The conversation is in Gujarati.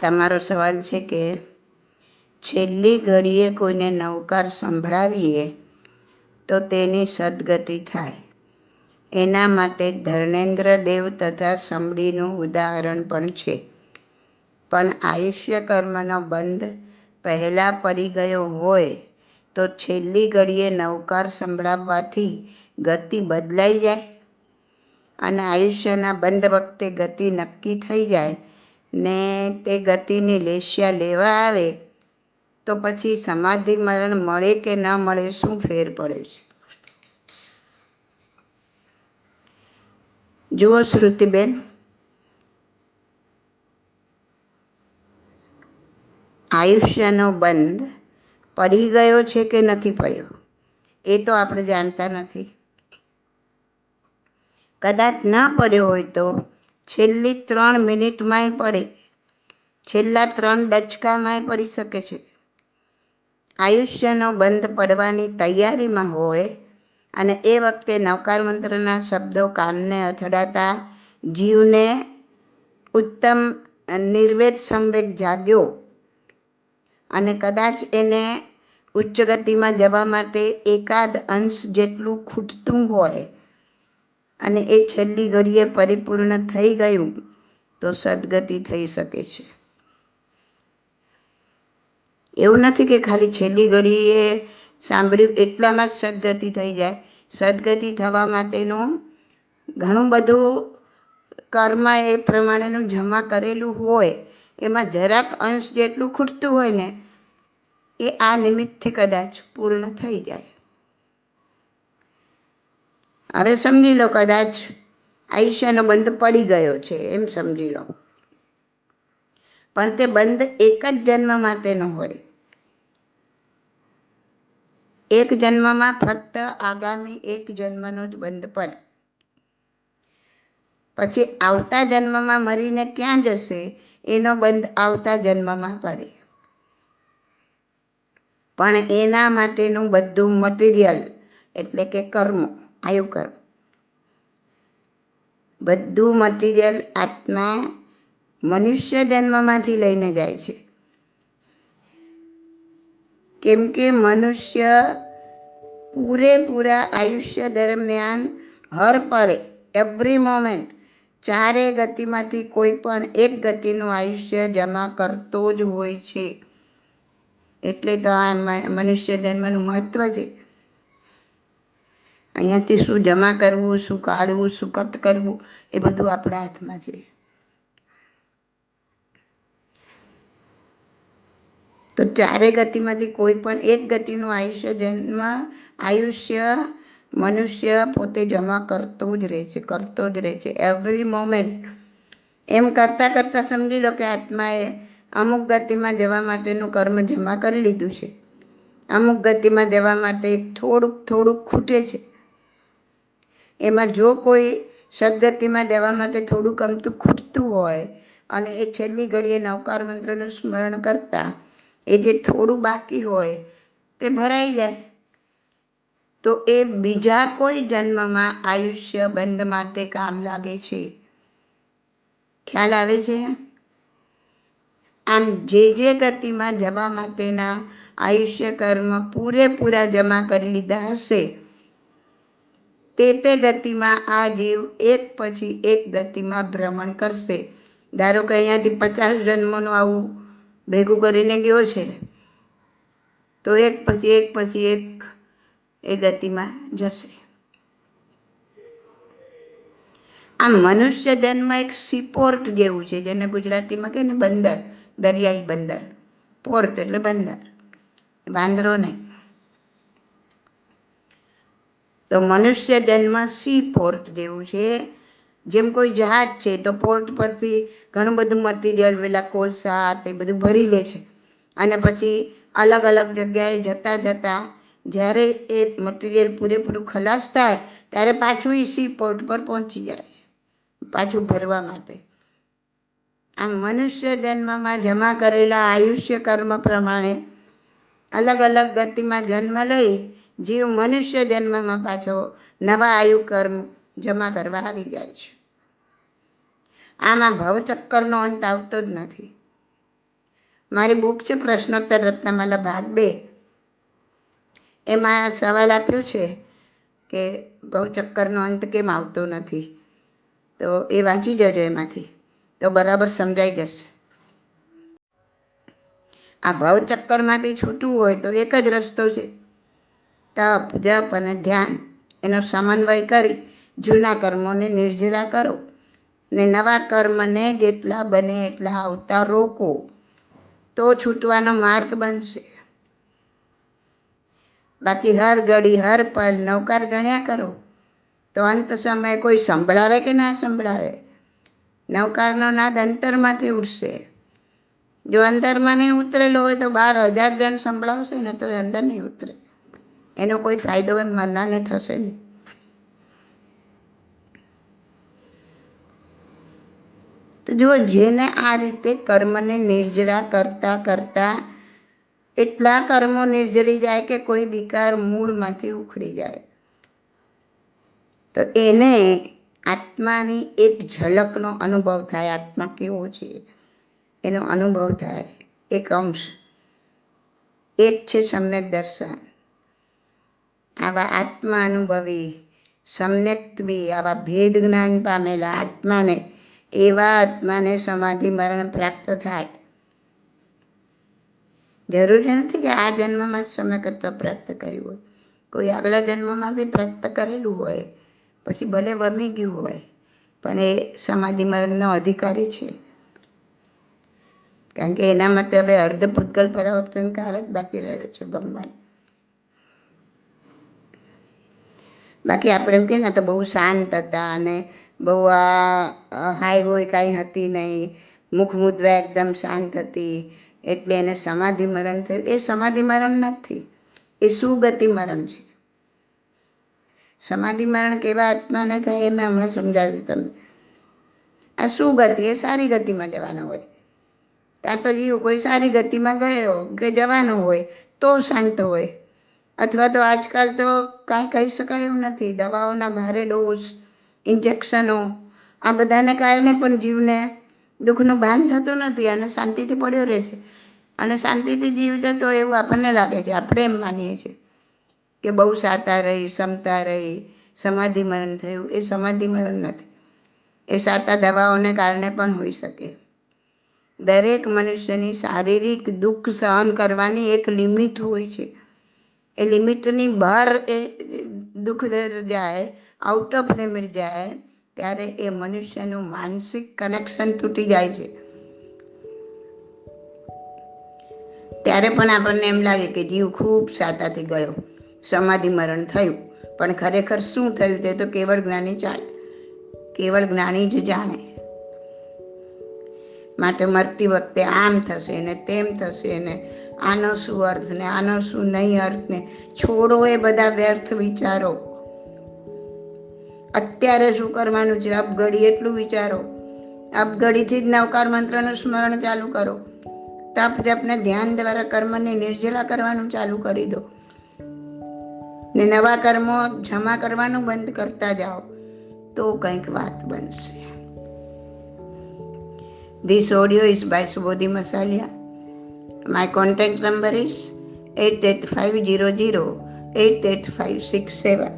તમારો સવાલ છે કે છેલ્લી ઘડીએ કોઈને નવકાર સંભળાવીએ તો તેની સદગતિ થાય. એના માટે ધર્મેન્દ્ર દેવ તથા સમડીનું ઉદાહરણ પણ છે. પણ આયુષ્ય કર્મનો બંધ પહેલાં પડી ગયો હોય તો છેલ્લી ઘડીએ નવકાર સંભળાવવાથી ગતિ બદલાઈ જાય અને આયુષ્યના બંધ વખતે ગતિ નક્કી થઈ જાય ને તે ગતિની લેશિયા લેવા આવે, તો પછી સમાધિ મરણ મળે કે ન મળે શું ફેર પડે છે? જુઓ શ્રુતિબેન. આયુષ્યનો બંધ પડી ગયો છે કે નથી પડ્યો? એ તો આપણે જાણતા નથી. કદાચ ના પડ્યો હોય તો છેલ્લી ત્રણ મિનિટમાંય પડે. છેલ્લા ત્રણ ડચકામાંય પડી શકે છે. આયુષ્યનો બંધ પડવાની તૈયારીમાં હોય અને એ વખતે નવકાર મંત્રના શબ્દો કાનને અથડાતા, જીવને ઉત્તમ નિર્વેદ સંવેગ જાગ્યો અને કદાચ એને ઉચ્ચ ગતિમાં જવા માટે એકાદ અંશ જેટલું ખૂટતું હોય અને એ છેલ્લી ઘડીએ પરિપૂર્ણ થઈ ગયું, તો સદગતિ થઈ શકે છે. એવું નથી કે ખાલી છેલ્લી ઘડીએ સાંભળ્યું એટલામાં જ સદગતિ થઈ જાય. સદગતિ થવા માટેનું ઘણું બધું કર્મ એ પ્રમાણેનું જમા કરેલું હોય, એમાં જરાક અંશ જેટલું ખૂટતું હોય ને, એ આ નિમિત્તથી કદાચ પૂર્ણ થઈ જાય. હવે સમજી લો કદાચ આયુષ્યનો બંધ પડી ગયો છે, એમ સમજી લો. પણ તે બંધ એક જ જન્મ માટેનો હોય. એક જન્મમાં ફક્ત આગામી એક જન્મનો જ બંધ પડે. પછી આવતા જન્મમાં મરીને ક્યાં જશે, એનો બંધ આવતા જન્મમાં પડે. પણ એના માટેનું બધું મટીરિયલ, એટલે કે કર્મ. આયુ કર. બધું મટીરિયલ આત્મા મનુષ્ય જન્મમાંથી લઈને જાય છે. કેમ કે મનુષ્ય પૂરેપૂરા આયુષ્ય દરમિયાન હર પડે એવરી મોમેન્ટ ચારે ગતિમાંથી કોઈ પણ એક ગતિનું આયુષ્ય જમા કરતો જ હોય છે. એટલે તો આ મનુષ્ય જન્મનું મહત્વ છે. અહીંયાથી શું જમા કરવું, શું કાઢવું, શું કટ કરવું, એ બધું આપણા હાથમાં છે. તો ચારે ગતિમાંથી કોઈ પણ એક ગતિનું આયુષ્ય જન્મ આયુષ્ય મનુષ્ય પોતે જમા કરતો જ રહે છે, કરતો જ રહે છે. એવરી મોમેન્ટ એમ કરતાં કરતાં સમજી લો કે આત્માએ અમુક ગતિમાં જવા માટેનું કર્મ જમા કરી લીધું છે. અમુક ગતિમાં જવા માટે થોડુંક થોડુંક ખૂટે છે. એમાં જો કોઈ સદગતિમાં જવા માટે થોડું કમતું ખૂટતું હોય અને એ છેલ્લી ઘડીએ નવકાર મંત્રનું સ્મરણ કરતા એ જે થોડું બાકી હોય તે ભરાઈ જાય. તો એ બીજા કોઈ જન્મમાં આયુષ્ય બંધ માટે કામ લાગે છે? ખ્યાલ આવે છે? આમ જે જે ગતિમાં જવા માટેના આયુષ્ય કર્મ પૂરેપૂરા જમા કરી લીધા હશે તે તે ગતિમાં આ જીવ એક પછી એક ગતિમાં ભ્રમણ કરશે. ધારો કે અહીંયાથી પચાસ જન્મનું આવું ભેગું કરીને ગયો છે, તો એક પછી એક પછી એક એ ગતિમાં જશે. આ મનુષ્ય જન્મ એક સીપોર્ટ જેવું છે, જેને ગુજરાતીમાં કહે ને બંદર, દરિયાઈ બંદર. પોર્ટ એટલે બંદર. વાંદરો નહીં. તો મનુષ્ય જન્મ સી પોર્ટ જેવું છે? જેમ કોઈ જહાજ છે, તો પોર્ટ પરથી ઘણું બધું મટીરિયલ પેલા કોલસા તે બધું ભરી લે છે. અને પછી અલગ અલગ જગ્યાએ જતાં જતાં જ્યારે એ મટીરિયલ પૂરેપૂરું ખલાસ થાય, ત્યારે પાછું એ સી પોર્ટ પર પહોંચી જાય, પાછું ભરવા માટે. આમ મનુષ્ય જન્મમાં જમા કરેલા આયુષ્ય કર્મ પ્રમાણે અલગ અલગ ગતિમાં જન્મ લઈ જીવ મનુષ્ય જન્મમાં પાછો નવા આયુ કર્મ જમા કરવા આવી જાય છે. આમાં ભવચક્કરનો અંત આવતો જ નથી. મારી બુક છે પ્રશ્નોત્તર રત્નમાલા ભાગ બે. એમાં સવાલ આપ્યો છે કે ભવચક્કરનો અંત કેમ આવતો નથી? તો એ વાંચી જજો એમાંથી. તો બરાબર સમજાઈ જશે. આ ભવચક્કરમાંથી છૂટવું હોય તો એક જ રસ્તો છે. તપ, જપ અને ધ્યાન એનો સમન્વય કરી જૂના કર્મોને નિર્જરા કરો ને નવા કર્મને જેટલા બને એટલા આવતા રોકો. તો છૂટવાનો માર્ગ બનશે. બાકી હર ઘડી હર પલ નૌકાર ગણ્યા કરો. તો અંત સમયે કોઈ સંભળાવે કે ના સંભળાવે? નૌકારનો નાદ અંતરમાંથી ઉઠશે જો અંદરમાં નહીં ઉતરેલો હોય તો બાર હજાર જણ સંભળાવશે ને તો અંદર નહીં ઉતરે. એનો કોઈ ફાયદો એમ મરનારને થશે ને તો જુઓ, જેને આ રીતે કર્મને નિર્જરા કરતા કરતા એટલા કર્મો નિર્જરી જાય કે કોઈ વિકાર મૂળમાંથી ઉખડી જાય. તો એને આત્માની એક ઝલકનો અનુભવ થાય. આત્મા કેવો છે? એનો અનુભવ થાય. એક અંશ. એક છે સમ્યક દર્શન. આવા આત્મા અનુભવી સમ્યક્ત્વી આવા ભેદ જ્ઞાન પામેલા આત્માને, એવા આત્માને સમાધિ મરણ પ્રાપ્ત થાય. જરૂરી નથી કે આ જન્મમાં જ સમયકત્વ પ્રાપ્ત કર્યું હોય. કોઈ આગલા જન્મમાં બી પ્રાપ્ત કરેલું હોય, પછી ભલે વમી ગયું હોય, પણ એ સમાધિ મરણનો અધિકારી છે. કારણ કે એના માટે હવે અર્ધ પૂતગલ પરાવર્તન કાળ જ બાકી રહ્યો છે ભગવાન. બાકી આપણે એમ કહીએ ને તો બહુ શાંત હતા અને બહુ આ હાઈ હોય કાંઈ હતી નહીં. મુખ મુદ્રા એકદમ શાંત હતી. એટલે એને સમાધિ મરણ થયું. એ સમાધિ મરણ નથી એ સુગતિ મરણ છે. સમાધિ મરણ કેવા આત્માને થાય એ મેં હમણાં સમજાવ્યું તમને. આ સુગતિ એ સારી ગતિમાં જવાનો હોય. કાં તો જીવ કોઈ સારી ગતિમાં ગયો કે જવાનો હોય, તો શાંત હોય. અથવા તો આજકાલ તો કાંઈ કહી શકાય એવું નથી. દવાઓના ભારે ડોઝ ઇન્જેક્શનો આ બધાને કારણે પણ જીવને દુઃખનું ભાન થતું નથી અને શાંતિથી પડ્યો રહે છે. અને શાંતિથી જીવ જતો એવું આપણને લાગે છે. આપણે એમ માનીએ છીએ કે બહુ સાતા રહી, સમતા રહી, સમાધિ મરણ થયું. એ સમાધિ મરણ નથી. એ સાતા દવાઓને કારણે પણ હોઈ શકે. દરેક મનુષ્યની શારીરિક દુઃખ સહન કરવાની એક લિમિટ હોય છે. એ લિમિટની બહાર એ દુઃખ જાય આઉટ ઓફ લિમિટ જાય, ત્યારે એ મનુષ્યનું માનસિક કનેક્શન તૂટી જાય છે. ત્યારે પણ આપણને એમ લાગે કે જીવ ખૂબ સાતાથી ગયો, સમાધિ મરણ થયું, પણ ખરેખર શું થયું તે તો કેવળ જ્ઞાની ચાલ, કેવળ જ્ઞાની જ જાણે. માટે મરતી વખતે આમ થશે ને તેમ થશે ને આનો શું અર્થ ને આનો શું નહીં અર્થ ને છોડો એ બધા વ્યર્થ વિચારો. અત્યારે શું કરવાનું છે? અપઘડી એટલું વિચારો. અપઘડીથી જ નવકાર મંત્રનું સ્મરણ ચાલુ કરો. તપ જપને ધ્યાન દ્વારા કર્મને નિર્જલા કરવાનું ચાલુ કરી દો. ને નવા કર્મો જમા કરવાનું બંધ કરતા જાઓ. તો કંઈક વાત બનશે. This audio is by Subodhi Masalia. My contact number is 88500 88567.